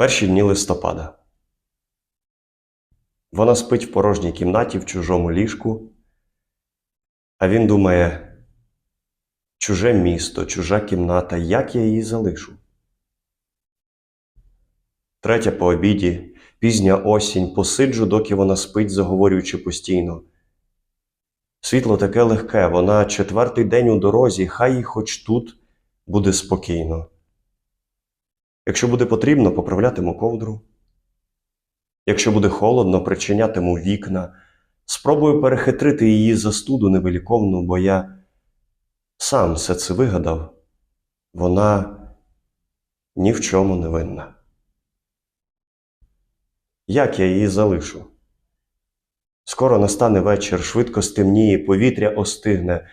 Перші дні листопада. Вона спить в порожній кімнаті в чужому ліжку, а він думає: чуже місто, чужа кімната, як я її залишу? Третя по обіді, пізня осінь, посиджу, доки вона спить, заговорюючи постійно. Світло таке легке, вона четвертий день у дорозі, хай їй хоч тут буде спокійно. Якщо буде потрібно, поправлятиму ковдру. Якщо буде холодно, причинятиму вікна. Спробую перехитрити її застуду невиліковну, бо я сам все це вигадав. Вона ні в чому не винна. Як я її залишу? Скоро настане вечір, швидко стемніє, повітря остигне.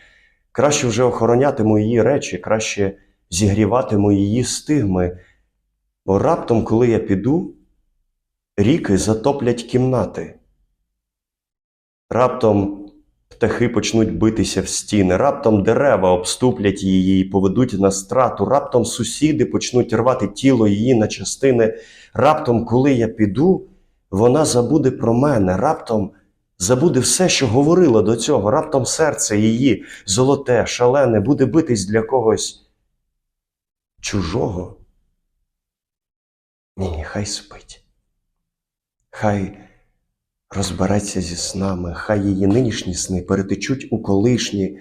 Краще вже охоронятиму її речі, краще зігріватиму її стигми. Бо раптом, коли я піду, ріки затоплять кімнати. Раптом птахи почнуть битися в стіни, раптом дерева обступлять її і поведуть на страту, раптом сусіди почнуть рвати тіло її на частини. Раптом, коли я піду, вона забуде про мене, раптом забуде все, що говорила до цього, раптом серце її золоте, шалене, буде битись для когось чужого. Ні, ні, хай спить. Хай розбереться зі снами, хай її нинішні сни перетечуть у колишні,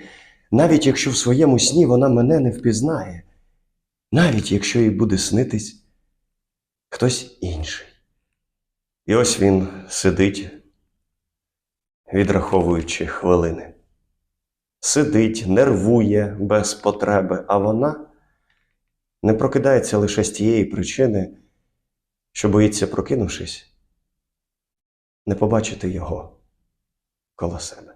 навіть якщо в своєму сні вона мене не впізнає, навіть якщо їй буде снитись хтось інший. І ось він сидить, відраховуючи хвилини. Сидить, нервує без потреби, а вона не прокидається лише з тієї причини, що боїться, прокинувшись, не побачити його коло себе.